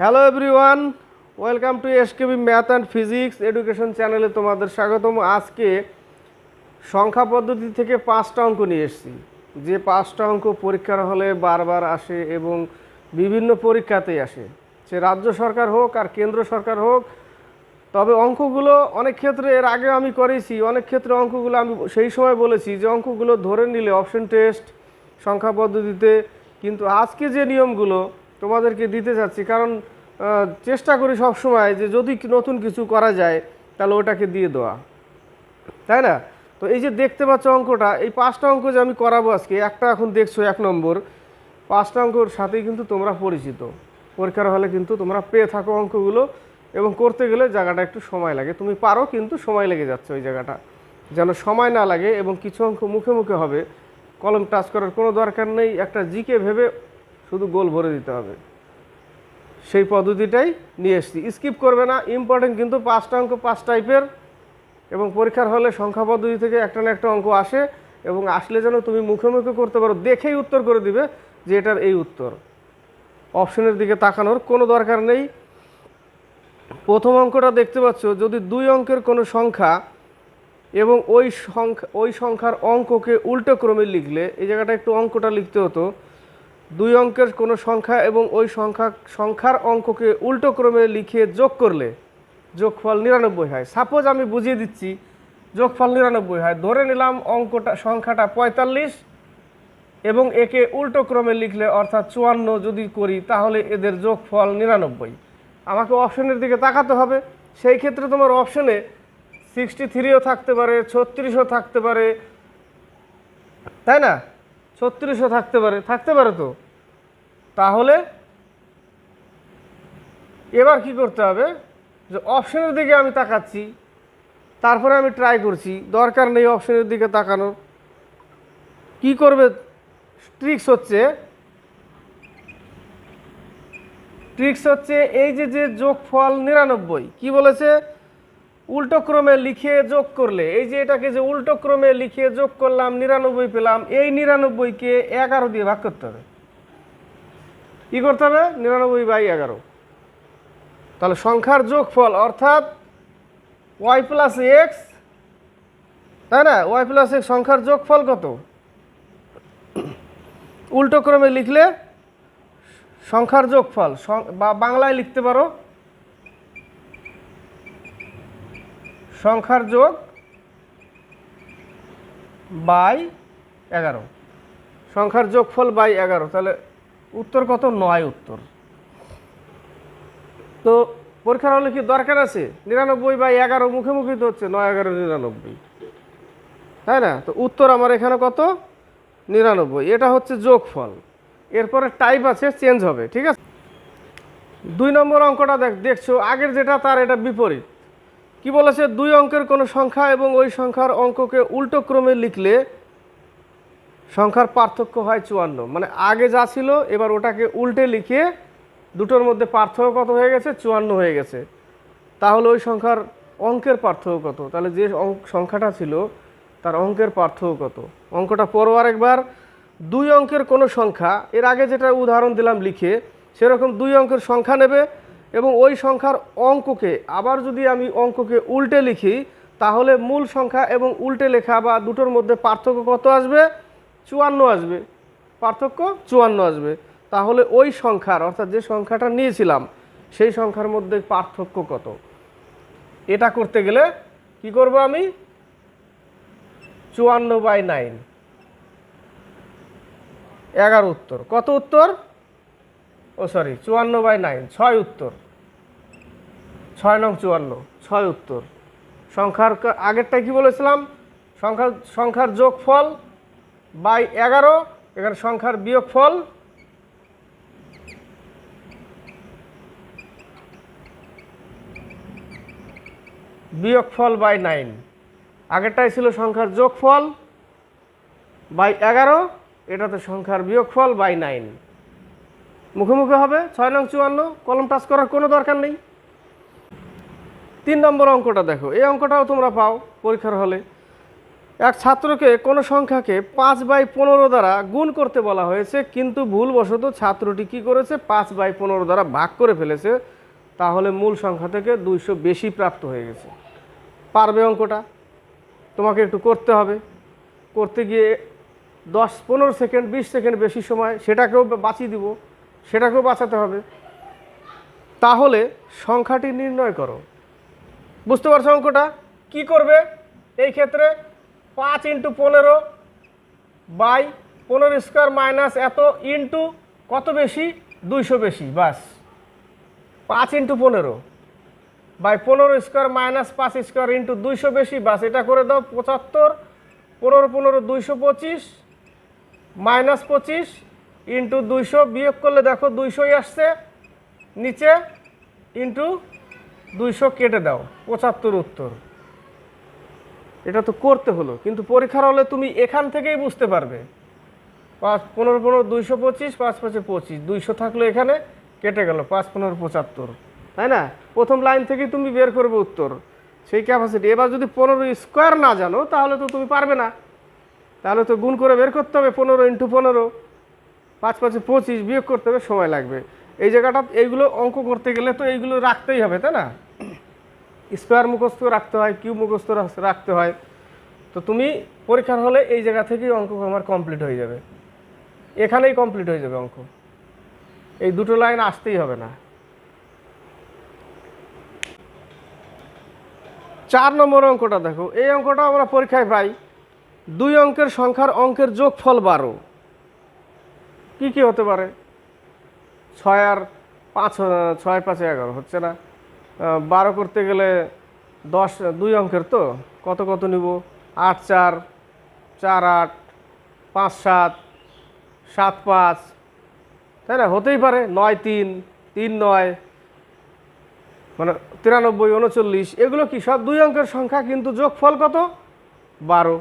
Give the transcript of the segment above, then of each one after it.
Hello everyone welcome to SKB math and physics education চ্যানেলে তোমাদের স্বাগতম। আজকে সংখ্যা পদ্ধতি থেকে পাঁচটা অঙ্ক নিয়ে এসেছি। যে পাঁচটা অঙ্ক পরীক্ষার হলে বারবার আসে এবং বিভিন্ন পরীক্ষাতেই আসে। সে রাজ্য সরকার হোক আর কেন্দ্র সরকার হোক, তবে অঙ্কগুলো অনেক ক্ষেত্রে এর আগে আমি করেছি, অনেক ক্ষেত্রে অঙ্কগুলো আমি সেই সময় বলেছি যে অঙ্কগুলো ধরে নিলে অপশন টেস্ট, সংখ্যা পদ্ধতিতে, কিন্তু আজকে যে নিয়মগুলো তোমাদেরকে দিতে চাচ্ছি। কারণ চেষ্টা করি সব সময় যে যদি নতুন কিছু করা যায়, তাহলে ওটাকে দিয়ে দেওয়া। তাই না? তো এই যে দেখতে পাচ্ছ অঙ্কটা, এই পাঁচটা অঙ্ক যে আমি করাবো আজকে, একটা এখন দেখছ এক নম্বর। পাঁচটা অঙ্কর সাথেই কিন্তু তোমরা পরিচিত। পরীক্ষার হলে কিন্তু তোমরা পেয়ে থাকো অঙ্কগুলো এবং করতে গেলে জায়গাটা একটু সময় লাগে। তুমি পারো, কিন্তু সময় লেগে যাচ্ছে ওই জায়গাটা। যেন সময় না লাগে এবং কিছু অঙ্ক মুখে মুখে হবে। কলম টাচ করার কোনো দরকার নেই। একটা জিকে ভেবে শুধু গোল ভরে দিতে হবে। সেই পদ্ধতিটাই নিয়ে এসেছি। স্কিপ করবে না ইম্পর্টেন্ট কিন্তু পাঁচটা অঙ্ক, পাঁচ টাইপের, এবং পরীক্ষার হলে সংখ্যা পদ্ধতি থেকে একটা না একটা অঙ্ক আসে, এবং আসলে যেন তুমি মুখে মুখে করতে পারো, দেখেই উত্তর করে দিবে যে এটার এই উত্তর। অপশনের দিকে তাকানোর কোনো দরকার নেই। প্রথম অঙ্কটা দেখতে পাচ্ছ, যদি দুই অঙ্কের কোনো সংখ্যা এবং ওই সংখ্যা, ওই সংখ্যার অঙ্ককে উল্টো ক্রমে লিখলে, এই জায়গাটা একটু অঙ্কটা লিখতে হতো। দুই অঙ্কের কোনো সংখ্যা এবং ওই সংখ্যা, সংখ্যার অঙ্ককে উল্টো ক্রমে লিখে যোগ করলে যোগফল নিরানব্বই হয়। সাপোজ আমি বুঝিয়ে দিচ্ছি, যোগফল নিরানব্বই হয়। ধরে নিলাম অঙ্কটা, সংখ্যাটা পঁয়তাল্লিশ এবং একে উল্টো ক্রমে লিখলে অর্থাৎ চুয়ান্ন যদি করি, তাহলে এদের যোগফল নিরানব্বই। আমাকে অপশনের দিকে তাকাতে হবে। সেই ক্ষেত্রে তোমার অপশনে সিক্সটি থ্রিও থাকতে পারে, ছত্রিশও থাকতে পারে। তাই না? ছত্রিশও থাকতে পারে থাকতে পারে তো। তাহলে এবার কি করতে হবে? যে অপশনের দিকে আমি তাকাচ্ছি, তারপরে আমি ট্রাই করছি, দরকার নেই অপশনের দিকে তাকানোর। কি করবে? ট্রিক্স হচ্ছে ট্রিক্স হচ্ছে এই যে যে যোগফল নিরানব্বই, কি বলেছে? উল্টো ক্রমে লিখে যোগ করলে, এই যে এটাকে যে উল্টো ক্রমে লিখে যোগ করলাম, নিরানব্বই পেলাম, এই নিরানব্বইকে এগারো দিয়ে ভাগ করতে হবে। কি করতে হবে? নিরানব্বই বাই এগারো। তাহলে সংখ্যার যোগফল অর্থাৎ ওয়াই প্লাস এক্স, তাই না? ওয়াই প্লাস এক্স সংখ্যার যোগফল কত? উল্টো ক্রমে লিখলে সংখ্যার যোগফল বা বাংলায় লিখতে পারো সংখ্যার যোগ বাই এগারো। সংখ্যার যোগফল বাই এগারো, তাহলে উত্তর কত? নয় উত্তর। তো পরীক্ষার হলে কি দরকার আছে? নিরানব্বই বাই এগারো মুখে মুখে তো হচ্ছে, নয় এগারো নিরানব্বই। তাই না? তো উত্তর আমার এখানে কত? নিরানব্বই। এটা হচ্ছে যোগফল। এরপরে টাইপ আছে চেঞ্জ হবে, ঠিক আছে? দুই নম্বর অঙ্কটা দেখ, দেখছ, আগের যেটা, তার এটা বিপরীত। কি বলেছে? দুই অঙ্কের কোনো সংখ্যা এবং ওই সংখ্যার অঙ্ককে উল্টো ক্রমে লিখলে সংখ্যার পার্থক্য হয় চুয়ান্ন। মানে আগে যা ছিল, এবার ওটাকে উল্টে লিখে দুটোর মধ্যে পার্থক্য কত হয়ে গেছে? চুয়ান্ন হয়ে গেছে। তাহলে ওই সংখ্যার অঙ্কের পার্থক্য কত? তাহলে যে অঙ্ক সংখ্যাটা ছিল, তার অঙ্কের পার্থক্য কত? অঙ্কটা পড়ো আরেকবার। দুই অঙ্কের কোনো সংখ্যা, এর আগে যেটা উদাহরণ দিলাম লিখে, সেরকম দুই অঙ্কের সংখ্যা নেবে। এবং ওই সংখ্যার অঙ্ককে, আবার যদি আমি অঙ্ককে উল্টে লিখি, তাহলে মূল সংখ্যা এবং উল্টে লেখা বা দুটোর মধ্যে পার্থক্য কত আসবে? চুয়ান্ন আসবে। পার্থক্য চুয়ান্ন আসবে। তাহলে ওই সংখ্যার, অর্থাৎ যে সংখ্যাটা নিয়েছিলাম, সেই সংখ্যার মধ্যে পার্থক্য কত? এটা করতে গেলে কি করব আমি? চুয়ান্ন বাই নাইন। এগারো উত্তর। কত উত্তর? ও সরি, চুয়ান্ন বাই নাইন, ছয় উত্তর। ছয় নং চুয়ান্ন, ছয় উত্তর। সংখ্যার আগেরটা কি বলেছিলাম? সংখ্যার সংখ্যার যোগফল বাই এগারো, এখানে সংখ্যার বিয়োগফল বিয়োগফল বাই নাইন। আগেরটাই ছিল সংখ্যার যোগফল বাই এগারো, এটাতে সংখ্যার বিয়োগফল বাই নাইন। মুখে মুখে হবে, ছয় নং চুয়ান্ন, কলম টাচ করার কোনো দরকার নেই। তিন নম্বর অঙ্কটা দেখো। এই অঙ্কটাও তোমরা পাও পরীক্ষার হলে। এক ছাত্রকে কোনো সংখ্যাকে পাঁচ বাই পনেরো দ্বারা গুণ করতে বলা হয়েছে, কিন্তু ভুলবশত ছাত্রটি কি করেছে? পাঁচ বাই পনেরো দ্বারা ভাগ করে ফেলেছে। তাহলে মূল সংখ্যা থেকে দুইশো বেশি প্রাপ্ত হয়ে গেছে। পারবে অঙ্কটা? তোমাকে একটু করতে হবে। করতে গিয়ে দশ, পনেরো সেকেন্ড, বিশ সেকেন্ড বেশি সময়, সেটাকেও বাঁচিয়ে দিব। সেটাকেও বাঁচাতে হবে। তাহলে সংখ্যাটি নির্ণয় করো। বুঝতে পারছ অঙ্কটা? কি করবে? এই ক্ষেত্রে পাঁচ ইন্টু পনেরো বাই পনেরো স্কোয়ার মাইনাস এত ইন্টু কত বেশি? দুইশো বেশি, বাস। পাঁচ ইন্টু পনেরো বাই পনেরো স্কোয়ার মাইনাস পাঁচ স্কোয়ার ইন্টু দুইশো বেশি, বাস। এটা করে দাও পঁচাত্তর, পনেরো পনেরো দুইশো পঁচিশ মাইনাস পঁচিশ ইন্টু দুইশো, বিয়োগ করলে দেখো দুইশোই আসছে, নিচে ইন্টু দুইশো কেটে দাও, পঁচাত্তর উত্তর। এটা তো করতে হলো, কিন্তু পরীক্ষার হলে তুমি এখান থেকেই বুঝতে পারবে। পাঁচ, পনেরো পনেরো, দুইশো পঁচিশ, পাঁচ, পাঁচে, পঁচিশ। দুইশো থাকল এখানে, কেটে গেল, পাঁচ, পনেরো, পঁচাত্তর। তাই না? প্রথম লাইন থেকেই তুমি বের করবে উত্তর। সেই ক্যাপাসিটি এবার যদি পনেরো স্কোয়ার না জানো, তাহলে তো তুমি পারবে না। তাহলে তো গুণ করে বের করতে হবে, পনেরো ইন্টু পনেরো। পাঁচ, পাঁচে, পঁচিশ বিয়োগ করতে হবে, সময় লাগবে। এই জায়গাটা এইগুলো অঙ্ক করতে গেলে তো এইগুলো রাখতেই হবে, তাই না? স্কোয়ার মুখস্থ রাখতে হয়, কিউ মুখস্থ রাখতে হয়। তো তুমি পরীক্ষার হলে এই জায়গা থেকেই অঙ্ক আমার কমপ্লিট হয়ে যাবে। এখানেই কমপ্লিট হয়ে যাবে অঙ্ক। এই দুটো লাইন আসতেই হবে না। চার নম্বর অঙ্কটা দেখো। এই অঙ্কটা আমরা পরীক্ষায় পাই। দুই অঙ্কের সংখ্যার অঙ্কের যোগফল বারো। কি কি হতে পারে? ছয় আর পাঁচ, ছয় পাঁচে এগারো, হচ্ছে না? বারো করতে গেলে দশ, দুই অঙ্কের তো? কত কত নিব? আট, চার চার, আট, পাঁচ, সাত সাত, পাঁচ, তাই না? হতেই পারে। নয়, তিন তিন, নয় মানে তিরানব্বই, উনচল্লিশ, এগুলো কি? সব দুই অঙ্কের সংখ্যা, কিন্তু যোগফল কত? বারো।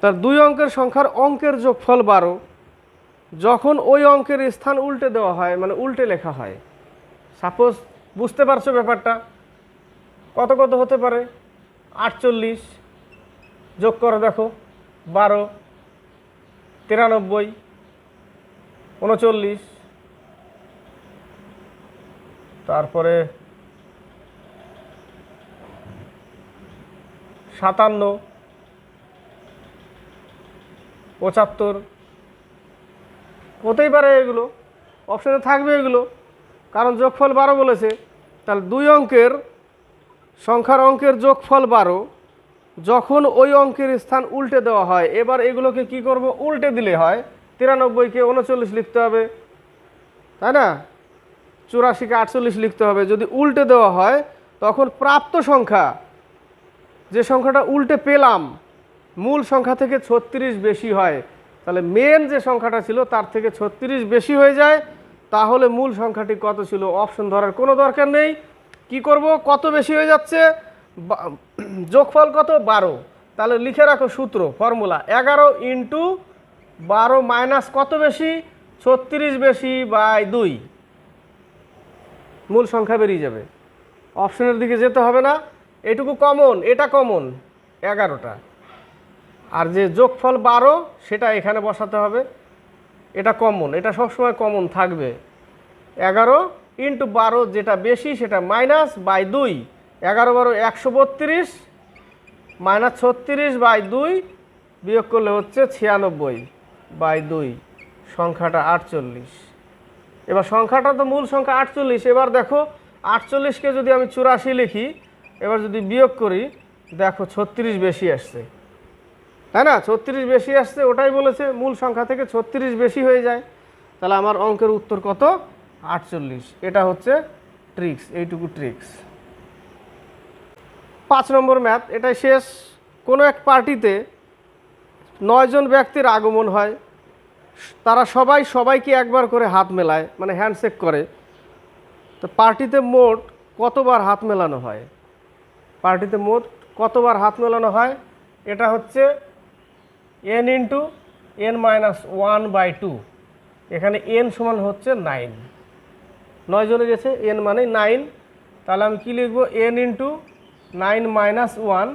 তার দুই অঙ্কের সংখ্যার অঙ্কের যোগফল বারো। যখন ওই অঙ্কের স্থান উল্টে দেওয়া হয় মানে উল্টে লেখা হয় সাপোজ বুঝতে পারছ ব্যাপারটা, কত কত হতে পারে? আটচল্লিশ, যোগ করে দেখো, বারো, তিরানব্বই, উনচল্লিশ, তারপরে সাতান্ন, পঁচাত্তর হতেই পারে এগুলো। অপশানে থাকবে এগুলো। কারণ যোগফল বারো বলেছে। তাহলে দুই অঙ্কের সংখ্যার অঙ্কের যোগফল বারো। যখন ওই অঙ্কের স্থান উল্টে দেওয়া হয়, এবার এগুলোকে কি করব? উল্টে দিলে হয়। তিরানব্বইকে উনচল্লিশ লিখতে হবে। তাই না? চুরাশিকে আটচল্লিশ লিখতে হবে। যদি উল্টে দেওয়া হয়, তখন প্রাপ্ত সংখ্যা, যে সংখ্যাটা উল্টে পেলাম, মূল সংখ্যা থেকে ছত্রিশ বেশি হয়। তাহলে মেন যে সংখ্যাটা ছিল তার থেকে ছত্রিশ বেশি হয়ে যায়। তাহলে মূল সংখ্যাটি কত ছিল? অপশন ধরার কোনো দরকার নেই। কি করব? কত বেশি হয়ে যাচ্ছে? যোগফল কত? বারো। তাহলে লিখে রাখো সূত্র ফর্মুলা এগারো ইন্টু বারো মাইনাস কত বেশি? ছত্রিশ বেশি বাই দুই। মূল সংখ্যা বেরিয়ে যাবে। অপশনের দিকে যেতে হবে না। এটুকু কমন এটা কমন এগারোটা। আর যে যোগফল বারো, সেটা এখানে বসাতে হবে। এটা কমন এটা সবসময় কমন থাকবে। এগারো ইন্টু বারো যেটা বেশি, সেটা মাইনাস বাই দুই। এগারো বারো একশো বত্রিশ মাইনাস ছত্রিশ বাই দুই, বিয়োগ করলে হচ্ছে ছিয়ানব্বই বাই দুই, সংখ্যাটা আটচল্লিশ। এবার সংখ্যাটা তো মূল সংখ্যা আটচল্লিশ, এবার দেখো আটচল্লিশকে যদি আমি চুরাশি লিখি, এবার যদি বিয়োগ করি, দেখো ছত্রিশ বেশি আসছে। তাই না? ছত্রিশ বেশি আসছে, ওটাই বলেছে, মূল সংখ্যা থেকে ছত্রিশ বেশি হয়ে যায়। তাহলে আমার অঙ্কের উত্তর কত? আটচল্লিশ। এটা হচ্ছে ট্রিক্স এইটুকু ট্রিক্স পাঁচ নম্বর ম্যাথ এটাই শেষ। কোনো এক পার্টিতে নয়জন ব্যক্তির আগমন হয়। তারা সবাই, সবাইকে একবার করে হাত মেলায় মানে হ্যান্ডশেক করে। তো পার্টিতে মোট কতবার হাত মেলানো হয়? পার্টিতে মোট কতবার হাত মেলানো হয়? এটা হচ্ছে N into N minus one by two এখানে এন সমান হচ্ছে নাইন নয় জনে গেছে এন মানে নাইন তাহলে আমি কী লিখব? N into nine minus one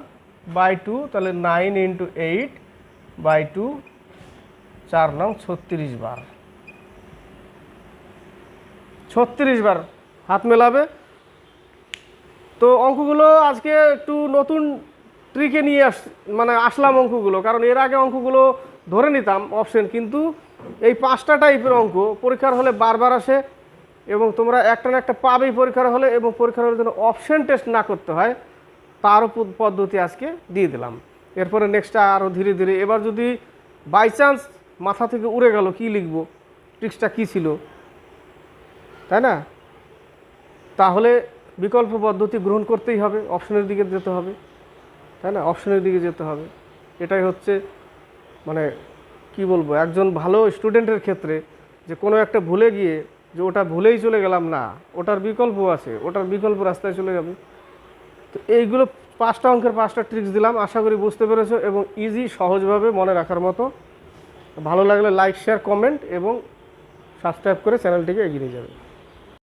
by two তাহলে nine into eight by two চার নং ছত্রিশ বার। ছত্রিশ বার হাত মেলাবে। তো অঙ্কগুলো আজকে একটু নতুন ট্রিকে নিয়ে আস মানে আসলাম অঙ্কগুলো, কারণ এর আগে অঙ্কগুলো ধরে নিতাম অপশন কিন্তু এই পাঁচটা টাইপের অঙ্ক পরীক্ষার হলে বারবার আসে এবং তোমরা একটা না একটা পাবেই পরীক্ষার হলে এবং পরীক্ষার হলে যেন অপশন টেস্ট না করতে হয় তারও পদ- পদ্ধতি আজকে দিয়ে দিলাম। এরপরে নেক্সটটা আরও ধীরে ধীরে, এবার যদি বাই চান্স মাথা থেকে উড়ে গেল, কি লিখব? ট্রিক্সটা কী ছিল? তাই না? তাহলে বিকল্প পদ্ধতি গ্রহণ করতেই হবে অপশনের দিকে যেতে হবে। তাই না? অপশনের দিকে যেতে হবে। এটাই হচ্ছে মানে কি বলব, একজন ভালো স্টুডেন্টের ক্ষেত্রে যে কোনো একটা ভুলে গিয়ে যে ওটা ভুলেই চলে গেলাম, না, ওটার বিকল্প আছে, ওটার বিকল্প রাস্তায় চলে যাবে। তো এইগুলো পাঁচটা অঙ্কের পাঁচটা ট্রিক্স দিলাম, আশা করি বুঝতে পেরেছ এবং ইজি সহজভাবে মনে রাখার মতো। ভালো লাগলে লাইক শেয়ার কমেন্ট এবং সাবস্ক্রাইব করে চ্যানেলটিকে এগিয়ে নিয়ে যাবে।